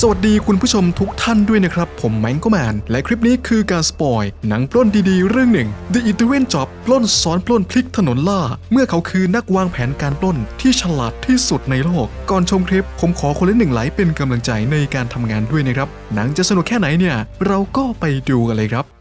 สวัสดีคุณผู้ชมทุกท่านด้วยนะครับ ผมแมงก็แมน และคลิปนี้คือการสปอย หนังปล้นดีๆ เรื่องหนึ่ง The i t e r a n Job ปล้นซ้อนปล้นพลิกถนนล่า เมื่อเขาคือนักวางแผนการปล้นที่ฉลาดที่สุดในโลก ก่อนชมคลิป ผมขอคนละหนึ่งไลค์เป็นกำลังใจในการทำงานด้วยนะครับ หนังจะสนุกแค่ไหนเนี่ย เราก็ไปดูกันเลยครับ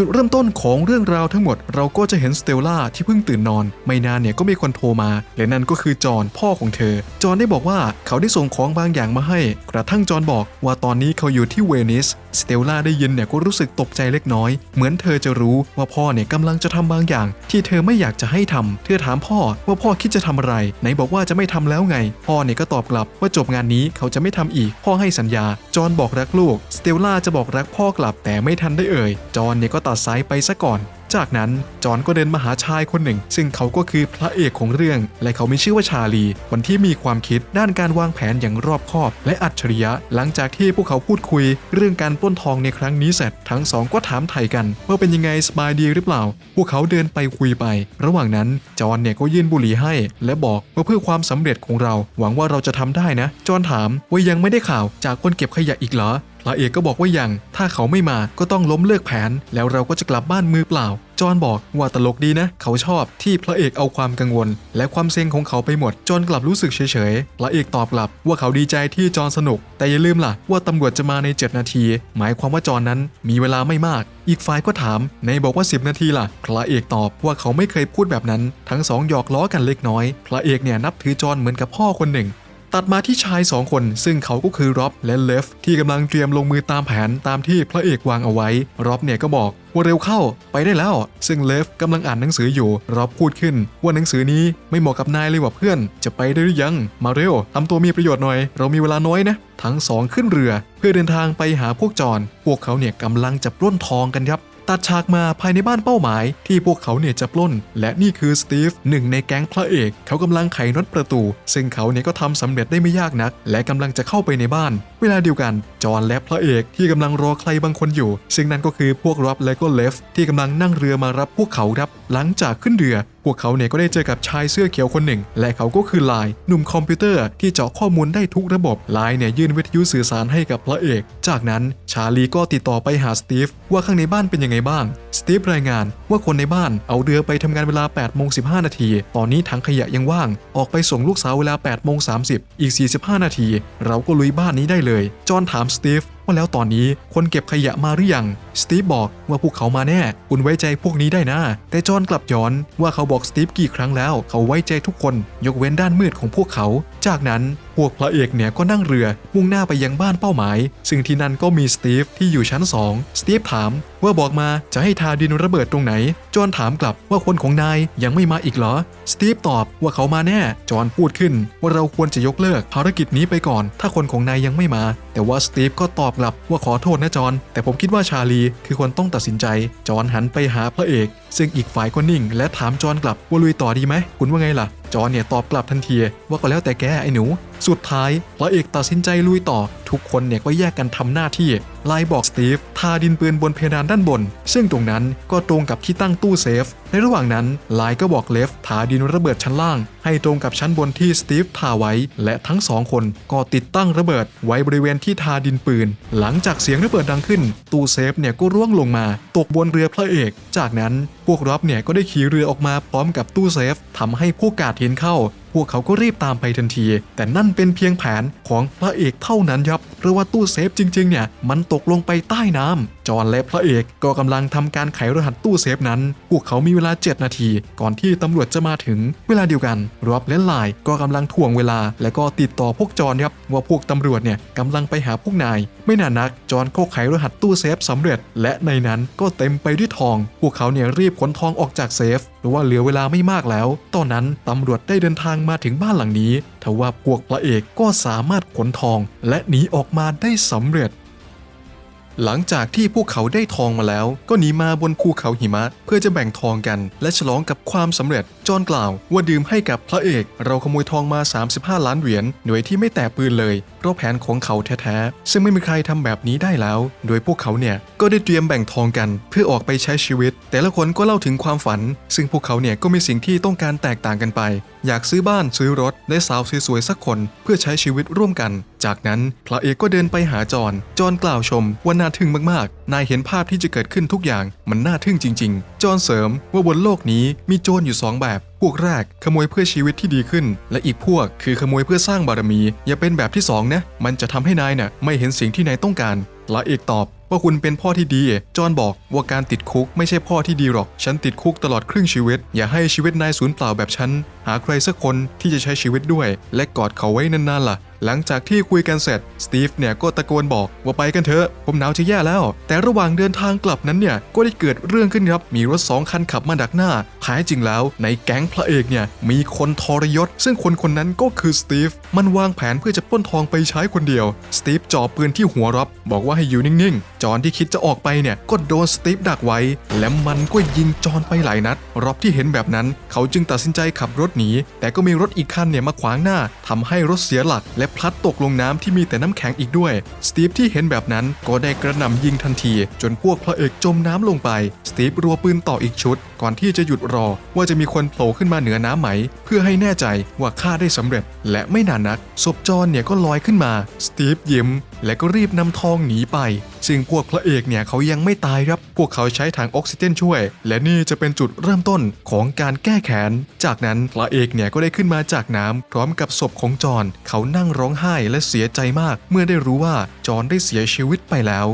จุดเริ่มต้นของเรื่องราวทั้งหมด เราก็จะเห็นสเตลล่าที่เพิ่งตื่นนอน ไม่นานเนี่ยก็มีคนโทรมา และนั่นก็คือจอห์นพ่อของเธอ จอห์นได้บอกว่าเขาได้ส่งของบางอย่างมาให้ กระทั่งจอห์นบอกว่าตอนนี้เขาอยู่ที่เวนิสสเตลล่าได้ยินเนี่ยก็รู้สึกตกใจเล็กน้อย เหมือนเธอจะรู้ว่าพ่อเนี่ยกำลังจะทำบางอย่าง ที่เธอไม่อยากจะให้ทำเธอถามพ่อว่าพ่อคิดจะทำอะไร ไหนบอกว่าจะไม่ทำแล้วไง พ่อเนี่ยก็ตอบกลับว่าจบงานนี้เขาจะไม่ทำอีก พ่อให้สัญญา จอห์นบอกรักลูก สเตลล่าจะบอกรักพ่อกลับแต่ไม่ทันได้เอ่ย จอห์นเนี่ยก็ตัดสายไปซะก่อน จากนั้นจอห์นก็เดินมาหาชายคนหนึ่ง ซึ่งเขาก็คือพระเอกของเรื่อง และเขามีชื่อว่าชาลีคนที่มีความคิดด้านการวางแผนอย่างรอบคอบ และอัจฉริยะ หลังจากที่พวกเขาพูดคุย เรื่องการปล้นทองในครั้งนี้เสร็จ ทั้งสองก็ถามไถ่กัน ว่าเป็นยังไงสบายดีหรือเปล่า พวกเขาเดินไปคุยไป ระหว่างนั้นจอห์นเนี่ยก็ยื่นบุหรี่ให้ และบอกว่าเพื่อความสำเร็จของเรา หวังว่าเราจะทำได้นะ จอห์นถามว่ายังไม่ได้ข่าวจากคนเก็บขยะอีกเหรอ พระเอกก็บอกว่ายัง ถ้าเขาไม่มาก็ต้องล้มเลิกแผน แล้วเราก็จะกลับบ้านมือเปล่า จอนบอกว่าตลกดีนะ เขาชอบที่พระเอกเอาความกังวล และความเซ็งของเขาไปหมด จอนกลับรู้สึกเฉยๆ พระเอกตอบกลับว่าเขาดีใจที่จอนสนุก แต่อย่าลืมล่ะว่าตำรวจจะมาใน 7 นาที หมายความว่าจอนนั้นมีเวลาไม่มาก อีกฝ่ายก็ถามในบอกว่า 10 นาทีล่ะ พระเอกตอบว่าเขาไม่เคยพูดแบบนั้น ทั้งสองหยอกล้อกันเล็กน้อย พระเอกเนี่ยนับถือจอนเหมือนกับพ่อคนหนึ่ง ตัดมาที่ชายสองคน ซึ่งเขาก็คือร็อบและเลฟที่กำลังเตรียมลงมือตามแผนตามที่พระเอกวางเอาไว้ร็อบเนี่ยก็บอกว่าเร็วเข้าไปได้แล้ว ซึ่งเลฟกำลังอ่านหนังสืออยู่ร็อบพูดขึ้น ว่าหนังสือนี้ไม่เหมาะกับนายเลยว่ะเพื่อน จะไปได้หรือยัง มาเร็วทำตัวมีประโยชน์หน่อย เรามีเวลาน้อยนะ ทั้งสองขึ้นเรือ เพื่อเดินทางไปหาพวกจอนพวกเขาเนี่ยกำลังจะปล้นทองกันครับ ตัดฉากมาภายในบ้านเป้าหมาย ที่พวกเขาเนี่ยจะปล้น และนี่คือสตีฟหนึ่งในแก๊งพระเอก เขากำลังไขน็อตประตู ซึ่งเขาเนี่ยก็ทำสำเร็จได้ไม่ยากนัก และกำลังจะเข้าไปในบ้าน เวลาเดียวกัน จอห์นและพระเอกที่กำลังรอใครบางคนอยู่ ซึ่งนั่นก็คือพวกร็อบและก็เลฟที่กำลังนั่งเรือมารับพวกเขาครับ หลังจากขึ้นเรือ วกเขาเนี่ยก็ได้เจอกับชายเสื้อเขียวคนหนึ่ง และเขาก็คือไลน์หนุ่มคอมพิวเตอร์ที่เจาะข้อมูลได้ทุกระบบไลน์เนี่ยยื่นวิทยุสื่อสารให้กับพระเอก จากนั้นชาลีก็ติดต่อไปหาสตีฟว่าข้างในบ้านเป็นยังไงบ้าง สตีฟรายงานว่าคนในบ้านเอาเรือไปทำงานเวลา8โมง15 นาที ตอนนี้ถังขยะยังว่าง ออกไปส่งลูกสาวเวลา8โมง30 อีก 45 นาที เราก็ลุยบ้านนี้ได้เลย จอนถามสตีฟ ว่าแล้วตอนนี้คนเก็บขยะมาหรือยังสตีฟบอกว่าพวกเขามาแน่ คุณไว้ใจพวกนี้ได้นะ แต่จอห์นกลับย้อนว่าเขาบอกสตีฟกี่ครั้งแล้ว เขาไว้ใจทุกคน ยกเว้นด้านมืดของพวกเขา จากนั้น วกพระเอกเนี่ยก็นั่งเรือมุ่งหน้าไปยังบ้านเป้าหมาย ซึ่งที่นั่นก็มีสตีฟที่อยู่ชั้น 2 สตีฟถามว่าบอกมาจะให้ทาดินระเบิดตรงไหน จอห์นถามกลับว่าคนของนายยังไม่มาอีกเหรอ สตีฟตอบว่าเขามาแน่ จอห์นพูดขึ้นว่าเราควรจะยกเลิกภารกิจนี้ไปก่อน ถ้าคนของนายยังไม่มา แต่ว่าสตีฟก็ตอบกลับว่าขอโทษนะจอห์นแต่ผมคิดว่าชาลีคือคนต้องตัดสินใจ จอห์นหันไปหาพระเอก ซึ่งอีกฝ่ายก็นิ่ง และถามจอห์นกลับว่าลุยต่อดีไหมคุณว่าไงล่ะจอนเนี่ยตอบกลับทันทีว่าก็แล้วแต่แกไอ้หนู สุดท้ายพระเอกตัดสินใจลุยต่อทุกคนเนี่ยก็แยกกันทำหน้าที่ไลบอกสตีฟทาดินปืนบนเพดานด้านบน ซึ่งตรงนั้นก็ตรงกับที่ตั้งตู้เซฟ ในระหว่างนั้นไลก็บอกเลฟทาดินระเบิดชั้นล่าง ให้ตรงกับชั้นบนที่สตีฟทาไว้ และทั้งสองคนก็ติดตั้งระเบิดไว้บริเวณที่ทาดินปืน หลังจากเสียงระเบิดดังขึ้น ตู้เซฟเนี่ยก็ร่วงลงมา ตกบนเรือพระเอก จากนั้นพวกร็อบเนี่ยก็ได้ขี่เรือออกมาพร้อมกับตู้เซฟทำให้ผู้กาดเห็นเข้า พวกเขาก็รีบตามไปทันที แต่นั่นเป็นเพียงแผนของพระเอกเท่านั้นครับเพราะว่าตู้เซฟจริงๆเนี่ยมันตกลงไปใต้น้ำ จอห์นและพระเอกก็กำลังทำการไขรหัสตู้เซฟนั้น พวกเขามีเวลา 7 นาที ก่อนที่ตำรวจจะมาถึง เวลาเดียวกันรอบและไลน์ก็กำลังถ่วงเวลา และก็ติดต่อพวกจอห์นครับว่าพวกตำรวจเนี่ยกำลังไปหาพวกนาย ไม่นานนักจอห์นก็ไขรหัสตู้เซฟสำเร็จ และในนั้นก็เต็มไปด้วยทอง พวกเขาเนี่ยรีบขนทองออกจากเซฟเพราะว่าเหลือเวลาไม่มากแล้ว ตอนนั้นตำรวจได้เดินทางมาถึงบ้านหลังนี้ทว่าพวกพระเอกก็สามารถขนทองและหนีออกมาได้สำเร็จ หลังจากที่พวกเขาได้ทองมาแล้ว ก็หนีมาบนภูเขาหิมะ เพื่อจะแบ่งทองกัน และฉลองกับความสำเร็จ จอนกล่าวว่าดื่มให้กับพระเอก เราขโมยทองมา 35 ล้านเหรียญโดยที่ไม่แตะปืนเลยเพราะแผนของเขาแท้ๆ ซึ่งไม่มีใครทำแบบนี้ได้แล้ว โดยพวกเขาเนี่ยก็ได้เตรียมแบ่งทองกัน เพื่อออกไปใช้ชีวิต แต่ละคนก็เล่าถึงความฝัน ซึ่งพวกเขาเนี่ยก็มีสิ่งที่ต้องการแตกต่างกันไป อยากซื้อบ้านซื้อรถและสาวสวยๆสักคนเพื่อใช้ชีวิตร่วมกัน จากนั้นพระเอกก็เดินไปหาจอห์นจอห์นกล่าวชมว่าน่าทึ่งมากๆ นายเห็นภาพที่จะเกิดขึ้นทุกอย่างมันน่าทึ่งจริง ๆ จอห์นเสริมว่าบนโลกนี้มีโจรอยู่สองแบบ พวกแรกขโมยเพื่อชีวิตที่ดีขึ้น และอีกพวกคือขโมยเพื่อสร้างบารมี อย่าเป็นแบบที่สองนะมันจะทำให้นายน่ะไม่เห็นสิ่งที่นายต้องการพระเอกตอบ ว่าคุณเป็นพ่อที่ดี จอห์นบอกว่าการติดคุกไม่ใช่พ่อที่ดีหรอก ฉันติดคุกตลอดครึ่งชีวิต อย่าให้ชีวิตนายสูญเปล่าแบบฉัน หาใครสักคนที่จะใช้ชีวิตด้วย และกอดเขาไว้นานๆล่ะ หลังจากที่คุยกันเสร็จสตีฟเนี่ยก็ตะโกนบอกว่าไปกันเถอะ ผมหนาวจะแย่แล้ว แต่ระหว่างเดินทางกลับนั้นเนี่ยก็ได้เกิดเรื่องขึ้นครับ มีรถสองคันขับมาดักหน้าแท้จริงแล้ว ในแก๊งพระเอกเนี่ยมีคนทรยศ ซึ่งคนคนนั้นก็คือสตีฟมันวางแผนเพื่อจะปล้นทองไปใช้คนเดียวสตีฟจ่อปืนที่หัวรับบอกว่าให้อยู่นิ่งๆ จอห์นที่คิดจะออกไปเนี่ยก็โดนสตีฟดักไว้ และมันก็ยิงจอห์นไปหลายนัด รอบที่เห็นแบบนั้น เขาจึงตัดสินใจขับรถหนีแต่ก็มีรถอีกคันเนี่ยมาขวางหน้าทำให้รถเสียหลักและพลัดตกลงน้ำที่มีแต่น้ำแข็งอีกด้วย สตีฟที่เห็นแบบนั้นก็ได้กระหน่ำยิงทันที จนพวกพระเอกจมน้ำลงไป สตีฟรัวปืนต่ออีกชุด ก่อนที่จะหยุดรอว่าจะมีคนโผล่ขึ้นมาเหนือน้ำไหม เพื่อให้แน่ใจว่าฆ่าได้สำเร็จ และไม่นานนักศพจอนเนี่ยก็ลอยขึ้นมา สตีฟยิ้ม และก็รีบนำทองหนีไป ซึ่งพวกพระเอกเนี่ยเขายังไม่ตายครับ พวกเขาใช้ถังออกซิเจนช่วย และนี่จะเป็นจุดเริ่มต้นของการแก้แค้น จากนั้นพระเอกเนี่ยก็ได้ขึ้นมาจากน้ำพร้อมกับศพของจอห์นเขานั่งร้องไห้และเสียใจมาก เมื่อได้รู้ว่าจอห์นได้เสียชีวิตไปแล้ว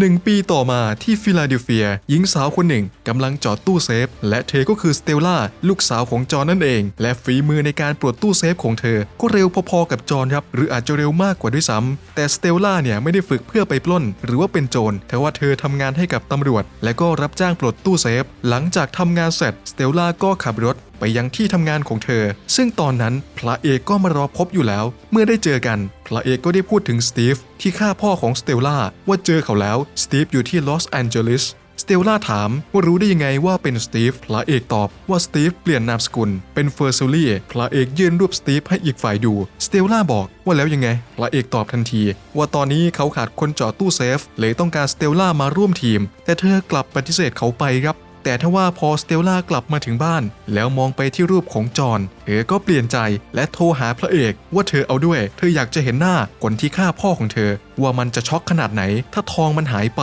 หนึ่งปีต่อมาที่ฟิลาเดลเฟีย หญิงสาวคนหนึ่งกำลังจอดตู้เซฟ และเธอก็คือสเตลล่าลูกสาวของจอห์นนั่นเอง และฝีมือในการปลดตู้เซฟของเธอ ก็เร็วพอๆกับจอห์นครับ หรืออาจจะเร็วมากกว่าด้วยซ้ำแต่สเตลล่าเนี่ยไม่ได้ฝึกเพื่อไปปล้น หรือว่าเป็นโจรแต่ว่าเธอทำงานให้กับตำรวจ และก็รับจ้างปลดตู้เซฟ หลังจากทำงานเสร็จสเตลล่าก็ขับรถ ไปยังที่ทำงานของเธอ ซึ่งตอนนั้นพระเอกก็มารอพบอยู่แล้ว เมื่อได้เจอกัน พระเอกก็ได้พูดถึงสตีฟที่ฆ่าพ่อของสเตลล่าว่าเจอเขาแล้วสตีฟอยู่ที่ลอสแอนเจลิสสเตลล่าถามว่ารู้ได้ยังไงว่าเป็นสตีฟพระเอกตอบว่าสตีฟเปลี่ยนนามสกุล เป็นเฟอร์ซูลี่พระเอกยื่นรูปสตีฟให้อีกฝ่ายดูสเตลล่าบอกว่าแล้วยังไงพระเอกตอบทันที ว่าตอนนี้เขาขาดคนเจาะตู้เซฟเลยต้องการสเตลล่ามาร่วมทีม แต่เธอกลับปฏิเสธเขาไปครับ แต่ถ้าว่าพอสเตลล่ากลับมาถึงบ้าน แล้วมองไปที่รูปของจอนเธอก็เปลี่ยนใจและโทรหาพระเอกว่าเธอเอาด้วย เธออยากจะเห็นหน้าคนที่ฆ่าพ่อของเธอ ว่ามันจะช็อกขนาดไหน ถ้าทองมันหายไป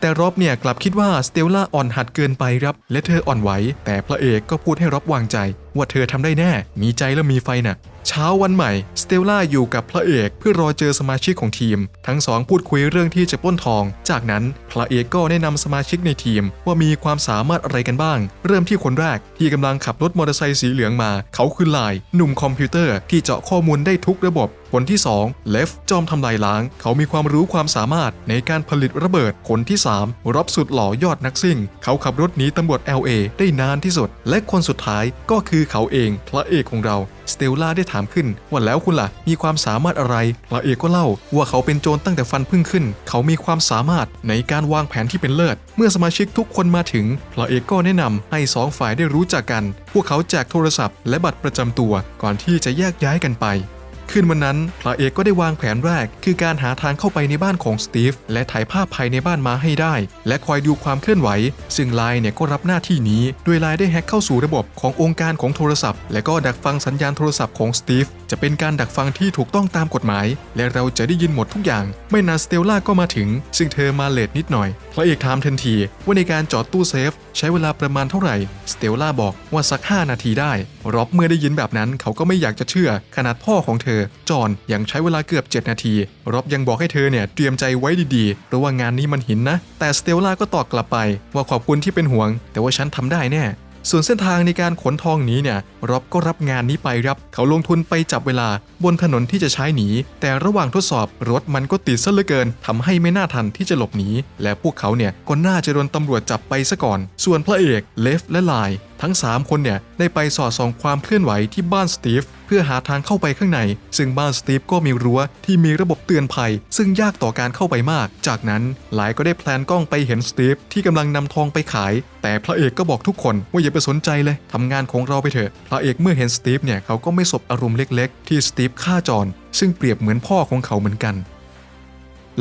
แต่ร็อบเนี่ยกลับคิดว่าสเตลล่าอ่อนหัดเกินไปครับ และเธออ่อนไหว แต่พระเอกก็พูดให้ร็อบวางใจ ว่าเธอทำได้แน่ มีใจและมีไฟน่ะ เช้าวันใหม่ สเตลล่าอยู่กับพระเอกเพื่อรอเจอสมาชิกของทีม ทั้งสองพูดคุยเรื่องที่จะปล้นทอง จากนั้นพระเอกก็แนะนำสมาชิกในทีม ว่ามีความสามารถอะไรกันบ้าง เริ่มที่คนแรกที่กำลังขับรถมอเตอร์ไซค์สีเหลืองมา เขาคือลายหนุ่มคอมพิวเตอร์ที่เจาะข้อมูลได้ทุกระบบคนที่ 2 เลฟ จอมทำลายล้าง เขามีความรู้ความสามารถในการผลิตระเบิด คนที่ 3 รับสุดหล่อยอดนักซิ่ง เขาขับรถหนีตำรวจ LA ได้นานที่สุด และคนสุดท้ายก็คือเขาเอง พระเอกของเราสเตลล่าได้ถามขึ้นว่าแล้วคุณล่ะ มีความสามารถอะไร พระเอกก็เล่าว่าเขาเป็นโจรตั้งแต่ฟันพึ่งขึ้น เขามีความสามารถในการวางแผนที่เป็นเลิศ เมื่อสมาชิกทุกคนมาถึง พระเอกก็แนะนำให้สองฝ่ายได้รู้จักกัน พวกเขาแจกโทรศัพท์และบัตรประจำตัวก่อนที่จะแยกย้ายกันไป คืนวันนั้นพระเอกก็ได้วางแผนแรก คือการหาทางเข้าไปในบ้านของสตีฟและถ่ายภาพภายในบ้านมาให้ได้ และคอยดูความเคลื่อนไหว ซึ่งไลน์เนี่ยก็รับหน้าที่นี้ โดยไลน์ได้แฮ็กเข้าสู่ระบบขององค์การของโทรศัพท์ และก็ดักฟังสัญญาณโทรศัพท์ของสตีฟจะเป็นการดักฟังที่ถูกต้องตามกฎหมาย และเราจะได้ยินหมดทุกอย่าง ไม่นานสเตลล่าก็มาถึง ซึ่งเธอมาเลทนิดหน่อยพระเอกถามทันทีว่าในการจอดตู้เซฟ ใช้เวลาประมาณเท่าไหร่สเตลล่าบอกว่าสัก 5 นาทีได้ ร็อบเมื่อได้ยินแบบนั้นเขาก็ไม่อยากจะเชื่อขนาดพ่อของเธอ จอนยังใช้เวลาเกือบ 7 นาที ร็อบยังบอกให้เธอเนี่ยเตรียมใจไว้ดีๆเพราะว่างานนี้มันหินนะ แต่สเตลล่าก็ตอบกลับไปว่าขอบคุณที่เป็นห่วง แต่ว่าฉันทำได้แน่ส่วนเส้นทางในการขนทองนี้เนี่ยร็อบก็รับงานนี้ไปครับ เขาลงทุนไปจับเวลาบนถนนที่จะใช้หนี แต่ระหว่างทดสอบรถมันก็ติดซะเหลือเกินทำให้ไม่น่าทันที่จะหลบหนี และพวกเขาเนี่ยก็น่าจะโดนตำรวจจับไปซะก่อน ส่วนพระเอกเลฟและลน์ทั้ง 3 คนเนี่ยได้ไปสอดส่องความเคลื่อนไหวที่บ้านสตีฟเพื่อหาทางเข้าไปข้างใน ซึ่งบ้านสตีฟก็มีรั้วที่มีระบบเตือนภัย ซึ่งยากต่อการเข้าไปมาก จากนั้นหลายก็ได้แพลนกล้องไปเห็นสตีฟที่กำลังนำทองไปขาย แต่พระเอกก็บอกทุกคนว่าอย่าไปสนใจเลยทำงานของเราไปเถอะพระเอกเมื่อเห็นสตีฟเนี่ยเขาก็ไม่สบอารมณ์เล็ก ๆ ที่สตีฟฆ่าจอนซึ่งเปรียบเหมือนพ่อของเขาเหมือนกัน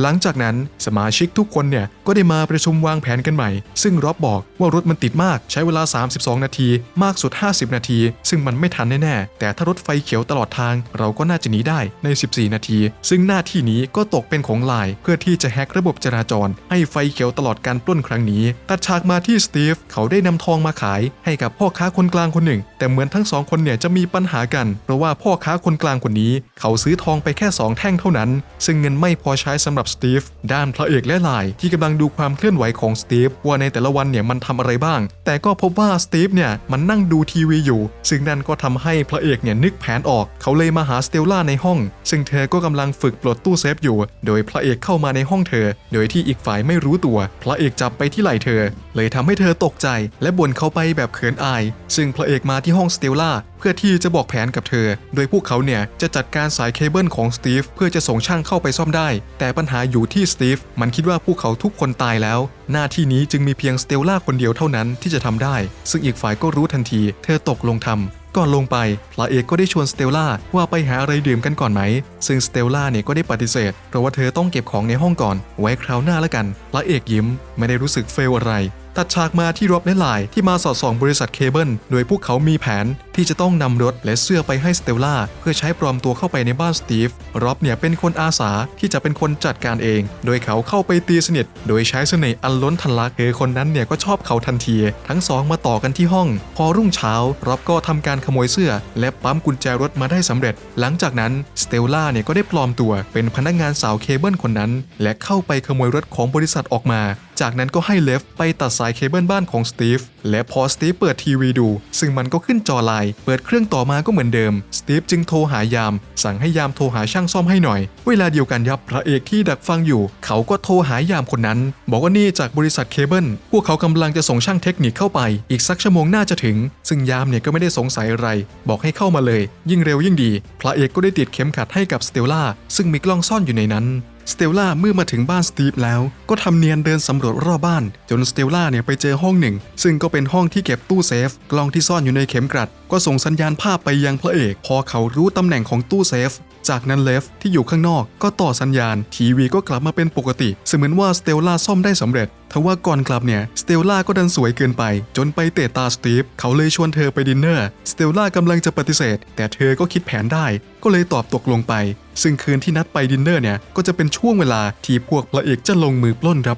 หลังจากนั้นสมาชิกทุกคนเนี่ยก็ได้มาประชุมวางแผนกันใหม่ ซึ่งร็อบบอกว่ารถมันติดมากใช้เวลา 32 นาที มากสุด 50 นาที ซึ่งมันไม่ทันแน่ๆ แต่ถ้ารถไฟเขียวตลอดทาง เราก็น่าจะหนีได้ใน 14 นาที ซึ่งหน้าที่นี้ก็ตกเป็นของไลน์เพื่อที่จะแฮกระบบจราจร ให้ไฟเขียวตลอดการปล้นครั้งนี้ ตัดฉากมาที่สตีฟเขาได้นำทองมาขาย ให้กับพ่อค้าคนกลางคนหนึ่ง แต่เหมือนทั้งสองคนเนี่ยจะมีปัญหากัน เพราะว่าพ่อค้าคนกลางคนนี้ เขาซื้อทองไปแค่สองแท่งเท่านั้น ซึ่งเงินไม่พอใช้สำหรับสตีฟด้านพระเอกและไลน์ที่กำลังดูความเคลื่อนไหวของสตีฟว่าในแต่ละวันเนี่ยมันทำอะไรบ้าง แต่ก็พบว่าสตีฟเนี่ยมันนั่งดูทีวีอยู่ ซึ่งนั่นก็ทำให้พระเอกเนี่ยนึกแผนออก เขาเลยมาหาสเตลล่าในห้อง ซึ่งเธอก็กำลังฝึกปลดตู้เซฟอยู่ โดยพระเอกเข้ามาในห้องเธอ โดยที่อีกฝ่ายไม่รู้ตัว พระเอกจับไปที่ไหล่เธอ เลยทำให้เธอตกใจ และบ่นเขาไปแบบเขินอาย ซึ่งพระเอกมาที่ห้องสเตลล่าเพื่อที่จะบอกแผนกับเธอ โดยพวกเขาเนี่ยจะจัดการสายเคเบิลของสตีฟเพื่อจะส่งช่างเข้าไปซ่อมได้ แต่ปัญหาอยู่ที่สตีฟมันคิดว่าพวกเขาทุกคนตายแล้ว หน้าที่นี้จึงมีเพียงสเตลล่าคนเดียวเท่านั้นที่จะทำได้ ซึ่งอีกฝ่ายก็รู้ทันที เธอตกลงทำก่อนลงไปพระเอกก็ได้ชวนสเตลล่าว่าไปหาอะไรดื่มกันก่อนไหม ซึ่งสเตลล่าเนี่ยก็ได้ปฏิเสธ เพราะว่าเธอต้องเก็บของในห้องก่อน ไว้คราวหน้าแล้วกันพระเอกยิ้ม ไม่ได้รู้สึกเฟลอะไร ตัดฉากมาที่รอบและไลน์ที่มาสอดส่องบริษัทเคเบิล โดยพวกเขามีแผน ที่จะต้องนำรถและเสื้อไปให้สเตลล่าเพื่อใช้ปลอมตัวเข้าไปในบ้านสตีฟร็อบเนี่ยเป็นคนอาสาที่จะเป็นคนจัดการเอง โดยเขาเข้าไปตีสนิท โดยใช้เสน่ห์อันล้นทะลักเธอคนนั้นเนี่ยก็ชอบเขาทันที ทั้งสองมาต่อกันที่ห้อง พอรุ่งเช้าร็อบก็ทำการขโมยเสื้อ และปั๊มกุญแจรถมาได้สำเร็จ หลังจากนั้นสเตลล่าเนี่ยก็ได้ปลอมตัว เป็นพนักงานสาวเคเบิลคนนั้น และเข้าไปขโมยรถของบริษัทออกมา จากนั้นก็ให้เลฟไปตัดสายเคเบิลบ้านของสตีฟและพอสตีฟเปิดทีวีดู ซึ่งมันก็ขึ้นจอไลเปิดเครื่องต่อมาก็เหมือนเดิม สตีฟจึงโทรหายาม สั่งให้ยามโทรหาช่างซ่อมให้หน่อย เวลาเดียวกันยับพระเอกที่ดักฟังอยู่ เขาก็โทรหายามคนนั้น บอกว่านี่จากบริษัทเคเบิลพวกเขากำลังจะส่งช่างเทคนิคเข้าไป อีกสักชั่วโมงน่าจะถึง ซึ่งยามเนี่ยก็ไม่ได้สงสัยอะไร บอกให้เข้ามาเลย ยิ่งเร็วยิ่งดี พระเอกก็ได้ติดเข็มขัดให้กับสเตลล่าซึ่งมีกล้องซ่อนอยู่ในนั้น สเตลล่าเมื่อมาถึงบ้านสตีฟแล้วก็ทำเนียนเดินสำรวจรอบบ้าน จนสเตลล่าเนี่ยไปเจอห้องหนึ่ง ซึ่งก็เป็นห้องที่เก็บตู้เซฟ กล้องที่ซ่อนอยู่ในเข็มกลัด ก็ส่งสัญญาณภาพไปยังพระเอก พอเขารู้ตำแหน่งของตู้เซฟ จากนั้นเลฟที่อยู่ข้างนอกก็ต่อสัญญาณ ทีวีก็กลับมาเป็นปกติ เสมือนว่าสเตลล่าซ่อมได้สำเร็จทว่าก่อนกลับเนี่ยสเตลล่าก็ดันสวยเกินไป จนไปเตะตาสตีฟเขาเลยชวนเธอไปดินเนอร์สเตลล่ากำลังจะปฏิเสธ แต่เธอก็คิดแผนได้ ก็เลยตอบตกลงไป ซึ่งคืนที่นัดไปดินเนอร์เนี่ยก็จะเป็นช่วงเวลาที่พวกพระเอกจะลงมือปล้นครับ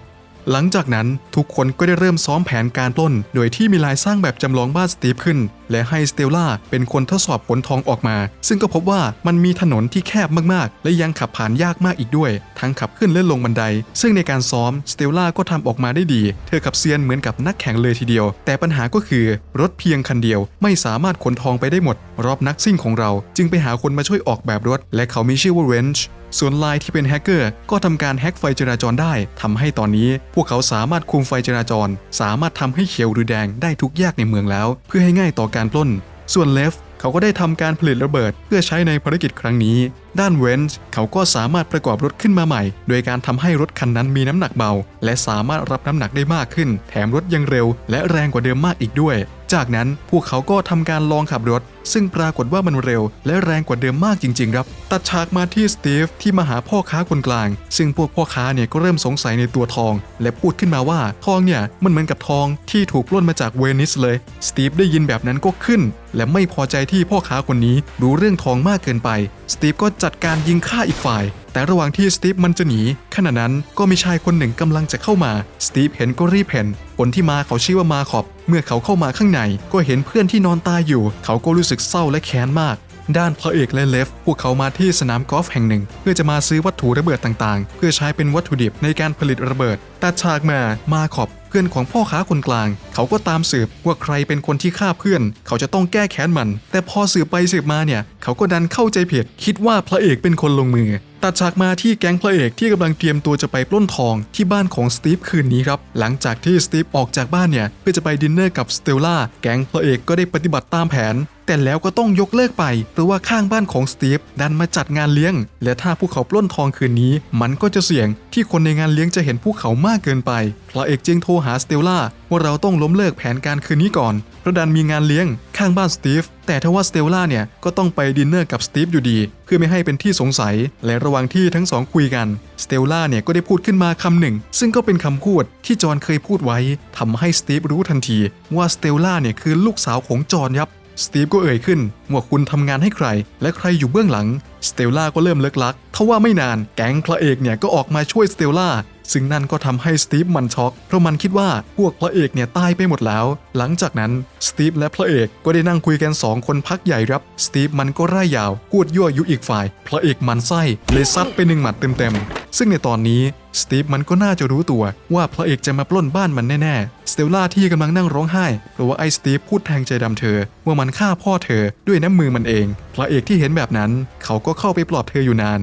หลังจากนั้นทุกคนก็ได้เริ่มซ้อมแผนการปล้น โดยที่มีลายสร้างแบบจำลองบ้านสตีฟขึ้น และให้สเตลล่าเป็นคนทดสอบผลทองออกมา ซึ่งก็พบว่ามันมีถนนที่แคบมากๆ และยังขับผ่านยากมากอีกด้วย ทั้งขับขึ้นและลงบันได ซึ่งในการซ้อมสเตลล่าก็ทำออกมาได้ดี เธอขับเซียนเหมือนกับนักแข่งเลยทีเดียว แต่ปัญหาก็คือ รถเพียงคันเดียว ไม่สามารถขนทองไปได้หมด รอบนักซิ่งของเรา จึงไปหาคนมาช่วยออกแบบรถ และเขามีชื่อว่าเรนจ์ ส่วนไลน์ที่เป็นแฮกเกอร์ก็ทำการแฮกไฟจราจรได้ทำให้ตอนนี้พวกเขาสามารถคุมไฟจราจร สามารถทำให้เขียวหรือแดงได้ทุกแยกในเมืองแล้ว เพื่อให้ง่ายต่อการปล้น ส่วนเลฟเขาก็ได้ทำการผลิตระเบิด เพื่อใช้ในภารกิจครั้งนี้ ด้านเวนส์เขาก็สามารถประกอบรถขึ้นมาใหม่ โดยการทำให้รถคันนั้นมีน้ำหนักเบา และสามารถรับน้ำหนักได้มากขึ้น แถมรถยังเร็ว และแรงกว่าเดิมมากอีกด้วย จากนั้นพวกเขาก็ทำการลองขับรถซึ่งปรากฏว่ามันเร็วและแรงกว่าเดิมมากจริงๆครับ ตัดฉากมาที่สตีฟที่มาหาพ่อค้าคนกลาง ซึ่งพวกพ่อค้าเนี่ยก็เริ่มสงสัยในตัวทอง และพูดขึ้นมาว่าทองเนี่ยมันเหมือนกับทองที่ถูกปล้นมาจากเวนิสเลย สตีฟได้ยินแบบนั้นก็ขึ้น และไม่พอใจที่พ่อค้าคนนี้รู้เรื่องทองมากเกินไป สตีฟก็จัดการยิงฆ่าอีกฝ่าย แต่ระหว่างที่สตีฟมันจะหนีขณะนั้นก็มีชายคนหนึ่งกำลังจะเข้ามา สตีฟเห็นก็รีบเห็นคนที่มาเขาชื่อว่ามาขอบ เมื่อเขาเข้ามาข้างในก็เห็นเพื่อนที่นอนตายอยู่ เขาก็รู้สึกเศร้าและแค้นมาก ด้านพระเอกและเลฟพวกเขามาที่สนามกอล์ฟแห่งหนึ่ง เพื่อจะมาซื้อวัตถุระเบิดต่างๆ เพื่อใช้เป็นวัตถุดิบในการผลิตระเบิดตัดฉากมามาขอบเพื่อนของพ่อค้าคนกลาง เขาก็ตามสืบว่าใครเป็นคนที่ฆ่าเพื่อน เขาจะต้องแก้แค้นมัน แต่พอสืบไปสืบมาเนี่ย เขาก็ดันเข้าใจผิด คิดว่าพระเอกเป็นคนลงมือ ตัดฉากมาที่แก๊งพระเอกที่กำลังเตรียมตัวจะไปปล้นทองที่บ้านของสตีฟคืนนี้ครับ หลังจากที่สตีฟออกจากบ้านเนี่ย เพื่อจะไปดินเนอร์กับสเตลล่าแก๊งพระเอกก็ได้ปฏิบัติตามแผน แต่แล้วก็ต้องยกเลิกไป เพราะว่าข้างบ้านของสตีฟดันมาจัดงานเลี้ยง และถ้าพวกเขาปล้นทองคืนนี้ มันก็จะเสี่ยงที่คนในงานเลี้ยงจะเห็นพวกเขามากเกินไปพระเอกจึงโทรหาสเตลล่า ว่าเราต้องล้มเลิกแผนการคืนนี้ก่อนเพราะดันมีงานเลี้ยงข้างบ้านสตีฟแต่ทว่าสเตลล่าเนี่ยก็ต้องไปดินเนอร์กับสตีฟอยู่ดี เพื่อไม่ให้เป็นที่สงสัย และระหว่างที่ทั้งสองคุยกันสเตลล่าเนี่ยก็ได้พูดขึ้นมาคำหนึ่ง ซึ่งก็เป็นคำพูดที่จอห์นเคยพูดไว้ทำให้สตีฟรู้ทันที ว่าสเตลล่าเนี่ยคือลูกสาวของจอห์นยับสตีฟก็เอ่ยขึ้นว่าคุณทำงานให้ใคร และใครอยู่เบื้องหลังสเตลล่าก็เริ่มเลิกลักทว่าไม่นานแก๊งพระเอกเนี่ยก็ออกมาช่วยสเตลล่า ซึ่งนั่นก็ทำให้สตีฟมันช็อก เพราะมันคิดว่าพวกพระเอกเนี่ยตายไปหมดแล้ว หลังจากนั้นสตีฟและพระเอกก็ได้นั่งคุยกัน 2 คนพักใหญ่ครับ สตีฟมันก็ร่ายยาวพูดยั่วยุอีกฝ่าย พระเอกมันไส้เลยซัดไปหนึ่งหมัดเต็มๆ ซึ่งในตอนนี้สตีฟมันก็น่าจะรู้ตัวว่าพระเอกจะมาปล้นบ้านมันแน่ๆ สเตลล่าที่กำลังนั่งร้องไห้เพราะว่าไอ้สตีฟพูดแทงใจดำเธอ ว่ามันฆ่าพ่อเธอด้วยน้ำมือมันเอง พระเอกที่เห็นแบบนั้น เขาก็เข้าไปปลอบเธออยู่นาน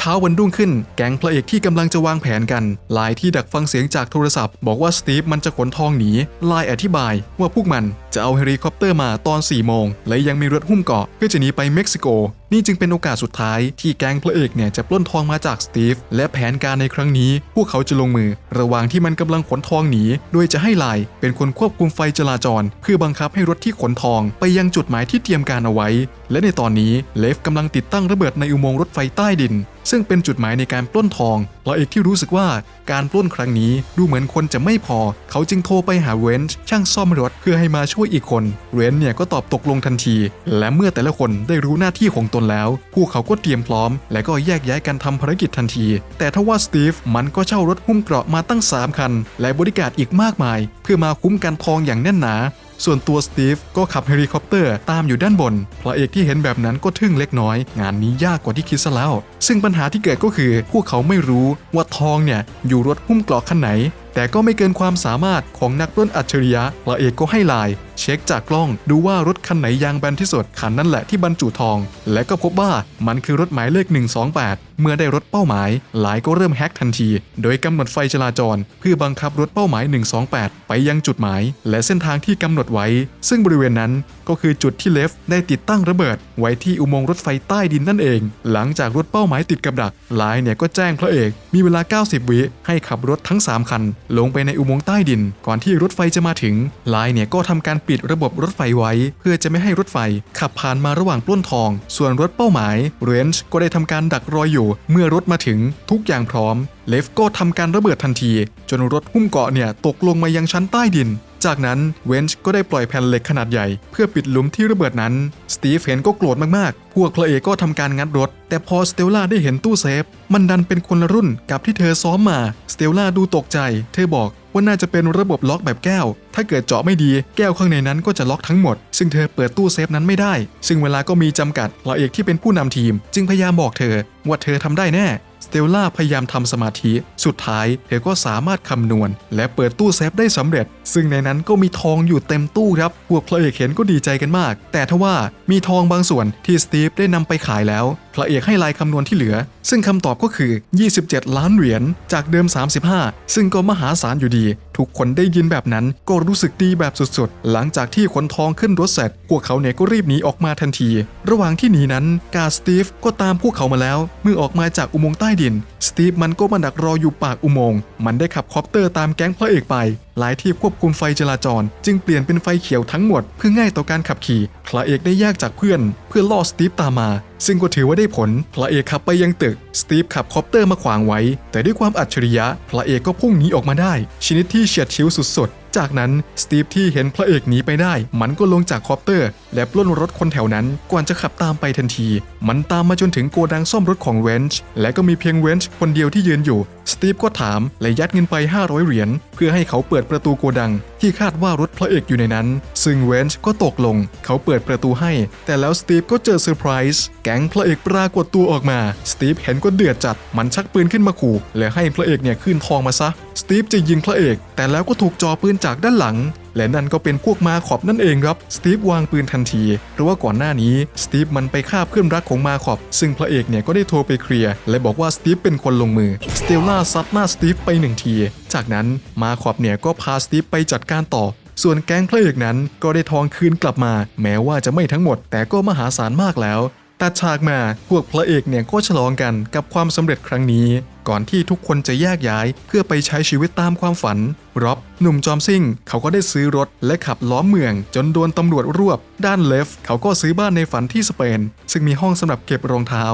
ช้าวันรุ่งขึ้น แก๊งพระเอกที่กำลังจะวางแผนกันไลายที่ดักฟังเสียงจากโทรศัพท์บอกว่าสตีฟมันจะขนทองหนีไลายอธิบายว่าพวกมันจะเอาเฮลิคอปเตอร์มาตอน4โมงและยังมีรถหุ้มเกาะเพื่อจะหนีไปเม็กซิโก นี่จึงเป็นโอกาสสุดท้ายที่แก๊งพระเอกเนี่ยจะปล้นทองมาจากสตีฟและแผนการในครั้งนี้ พวกเขาจะลงมือ ระหว่างที่มันกำลังขนทองหนี โดยจะให้ไลน์เป็นคนควบคุมไฟจราจร เพื่อบังคับให้รถที่ขนทองไปยังจุดหมายที่เตรียมการเอาไว้ และในตอนนี้เลฟกำลังติดตั้งระเบิดในอุโมงค์รถไฟใต้ดิน ซึ่งเป็นจุดหมายในการปล้นทองพระเอกที่รู้สึกว่าการปล้นครั้งนี้ดูเหมือนคนจะไม่พอ เขาจึงโทรไปหาเวนช์ช่างซ่อมรถเพื่อให้มาช่วยอีกคนเวนช์เนี่ยก็ตอบตกลงทันที และเมื่อแต่ละคนได้รู้หน้าที่ของตนแล้ว พวกเขาก็เตรียมพร้อม และก็แยกย้ายกันทำภารกิจทันที แต่ทว่าสตีฟมันก็เช่ารถหุ้มเกราะมาตั้ง 3 คัน และบริการอีกมากมาย เพื่อมาคุ้มกันทองอย่างแน่นหนาส่วนตัวสตีฟก็ขับเฮลิคอปเตอร์ตามอยู่ด้านบน พระเอกที่เห็นแบบนั้นก็ทึ่งเล็กน้อย งานนี้ยากกว่าที่คิดซะแล้ว ซึ่งปัญหาที่เกิดก็คือ พวกเขาไม่รู้ว่าทองเนี่ยอยู่รถหุ้มเกราะคันไหน แต่ก็ไม่เกินความสามารถของนักปล้นอัจฉริยะพระเอกก็ให้ไลน์เช็คจากกล้องดูว่ารถคันไหนยางแบนที่สุดคันนั้นแหละที่บรรจุทอง และก็พบว่ามันคือรถหมายเลข 128 เมื่อได้รถเป้าหมาย หลายก็เริ่มแฮกทันที โดยกำหนดไฟจราจร เพื่อบังคับรถเป้าหมาย 128 ไปยังจุดหมาย และเส้นทางที่กำหนดไว้ ซึ่งบริเวณนั้นก็คือจุดที่เลฟได้ติดตั้งระเบิด ไว้ที่อุโมงค์รถไฟใต้ดินนั่นเอง หลังจากรถเป้าหมายติดกับดักไลน์เนี่ยก็แจ้งพระเอก มีเวลา 90 วิให้ขับรถทั้ง 3 คันลงไปในอุโมงค์ใต้ดิน ก่อนที่รถไฟจะมาถึงไลน์เนี่ยก็ทำการปิดระบบรถไฟไว้ เพื่อจะไม่ให้รถไฟ ขับผ่านมาระหว่างปล้นทอง ส่วนรถเป้าหมายเรนจ์ก็ได้ทำการดักรอยอยู่ เมื่อรถมาถึงทุกอย่างพร้อม เลฟก็ทำการระเบิดทันที จนรถหุ้มเกาะเนี่ยตกลงมายังชั้นใต้ดิน จากนั้นเวนช์ก็ได้ปล่อยแผ่นเหล็กขนาดใหญ่ เพื่อปิดหลุมที่ระเบิดนั้น สตีฟเห็นก็โกรธมากๆ พวกพระเอกก็ทำการงัดรถ แต่พอสเตลล่าได้เห็นตู้เซฟ มันดันเป็นคนละรุ่นกับที่เธอซ้อมมา สเตลล่าดูตกใจ เธอบอกว่าน่าจะเป็นระบบล็อกแบบแก้ว ถ้าเกิดเจาะไม่ดี แก้วข้างในนั้นก็จะล็อกทั้งหมด ซึ่งเธอเปิดตู้เซฟนั้นไม่ได้ ซึ่งเวลาก็มีจำกัดพระเอกที่เป็นผู้นำทีม จึงพยายามบอกเธอว่าเธอทำได้แน่ เตลล่าพยายามทำสมาธิ สุดท้ายเธอก็สามารถคำนวณ และเปิดตู้เซฟได้สำเร็จ ซึ่งในนั้นก็มีทองอยู่เต็มตู้ครับพวกพระเอกเห็นก็ดีใจกันมาก แต่ทว่ามีทองบางส่วนที่สตีฟได้นำไปขายแล้วพระเอกให้ลายคำนวณที่เหลือ ซึ่งคำตอบก็คือ 27 ล้านเหรียญ จากเดิม 35 ซึ่งก็มหาศาลอยู่ดี ทุกคนได้ยินแบบนั้นก็รู้สึกดีแบบสุดๆ หลังจากที่ขนทองขึ้นรถเสร็จ พวกเขาเนี่ยก็รีบหนีออกมาทันที ระหว่างที่หนีนั้น กาสตีฟก็ตามพวกเขามาแล้ว เมื่อออกมาจากอุโมงค์ใต้ดิน สตีฟมันก็มาดักรออยู่ปากอุโมงค์ มันได้ขับคอปเตอร์ตามแก๊งพระเอกไป หลายที่ควบคุมไฟจราจร จึงเปลี่ยนเป็นไฟเขียวทั้งหมด เพื่อง่ายต่อการขับขี่ พระเอกได้แยกจากเพื่อน เพื่อล่อสตีฟตามมา ซึ่งก็ถือว่าได้ผล พระเอกขับไปยังตึก สตีฟขับคอปเตอร์มาขวางไว้ แต่ด้วยความอัจฉริยะ พระเอกก็พุ่งหนีออกมาได้ ชนิดที่เฉียดฉิวสุดๆ จากนั้นสตีฟที่เห็นพระเอกหนีไปได้ มันก็ลงจากคอปเตอร์ และปล้นรถคนแถวนั้น ก่อนจะขับตามไปทันที มันตามมาจนถึงโกดังซ่อมรถของเวนช์และก็มีเพียงเวนช์คนเดียวที่ยืนอยู่ สตีฟก็ถามและยัดเงินไป 500 เหรียญ พื่อให้เขาเปิดประตูโกดัง ที่คาดว่ารถพระเอกอยู่ในนั้น ซึ่งเวนช์ก็ตกลง เขาเปิดประตูให้ แต่แล้วสตีฟก็เจอเซอร์ไพรส์แก๊งพระเอกปรากฏตัวออกมา สตีฟเห็นก็เดือดจัด มันชักปืนขึ้นมาขู่และให้พระเอกเนี่ยขึ้นทองมาซะ สตีฟจะยิงพระเอก แต่แล้วก็ถูกจ่อปืนจากด้านหลัง และนั่นก็เป็นพวกมาขอบนั่นเองครับสตีฟวางปืนทันทีเพราะว่าก่อนหน้านี้สตีฟมันไปฆ่าเพื่อนรักของมาขอบซึ่งพระเอกเนี่ยก็ได้โทรไปเคลียร์และบอกว่าสตีฟเป็นคนลงมือสเตลล่าซัดหน้าสตีฟไปหนึ่งที จากนั้นมาขอบเนี่ยก็พาสตีฟไปจัดการต่อส่วนแก๊งพระเอกนั้นก็ได้ทองคืนกลับมา แม้ว่าจะไม่ทั้งหมด แต่ก็มหาศาลมากแล้ว ตัดฉากมาพวกพระเอกเนี่ยก็ฉลองกันกับความสำเร็จครั้งนี้ ก่อนที่ทุกคนจะแยกย้ายเพื่อไปใช้ชีวิตตามความฝันร็อบหนุ่มจอมซิ่ง เขาก็ได้ซื้อรถและขับล้อมเมือง จนโดนตำรวจรวบ ด้านเลฟ เขาก็ซื้อบ้านในฝันที่สเปน ซึ่งมีห้องสำหรับเก็บรองเท้า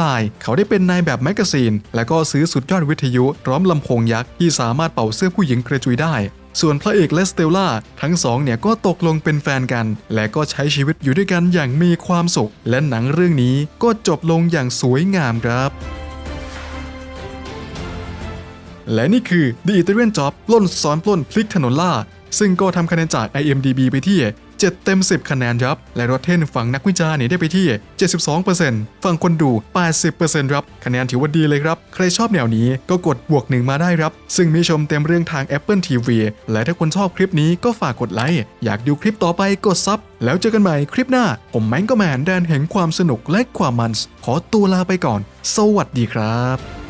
ลายเขาได้เป็นนายแบบแมกกาซีน และก็ซื้อสุดยอดวิทยุพร้อมลำโพงยักษ์ที่สามารถเป่าเสื้อผู้หญิงกระจุยได้ ส่วนพระเอกและสเตลล่าทั้งสองเนี่ยก็ตกลงเป็นแฟนกัน และก็ใช้ชีวิตอยู่ด้วยกันอย่างมีความสุข และหนังเรื่องนี้ก็จบลงอย่างสวยงามครับและนี่คือ The Italian Job ปล้นซ้อนปล้นพลิกถนนล่า ซึ่งก็ทำคะแนนจาก IMDB ไปที่ 7 เต็ม 10 คะแนนครับและรถเทนฝั่งนักวิจารณ์เนี่ยได้ไปที่ 72%ฝั่งคนดู 80%ครับคะแนนถือว่าดีเลยครับ ใครชอบแนวนี้ก็กดบวกหนึ่งมาได้ครับ ซึ่งมีชมเต็มเรื่องทาง Apple TV และถ้าคุณชอบคลิปนี้ก็ฝากกดไลค์อยากดูคลิปต่อไปกดซับแล้วเจอกันใหม่คลิปหน้า ผมแมงก็แมนแดนแห่งความสนุกและความมันขอตัวลาไปก่อน สวัสดีครับ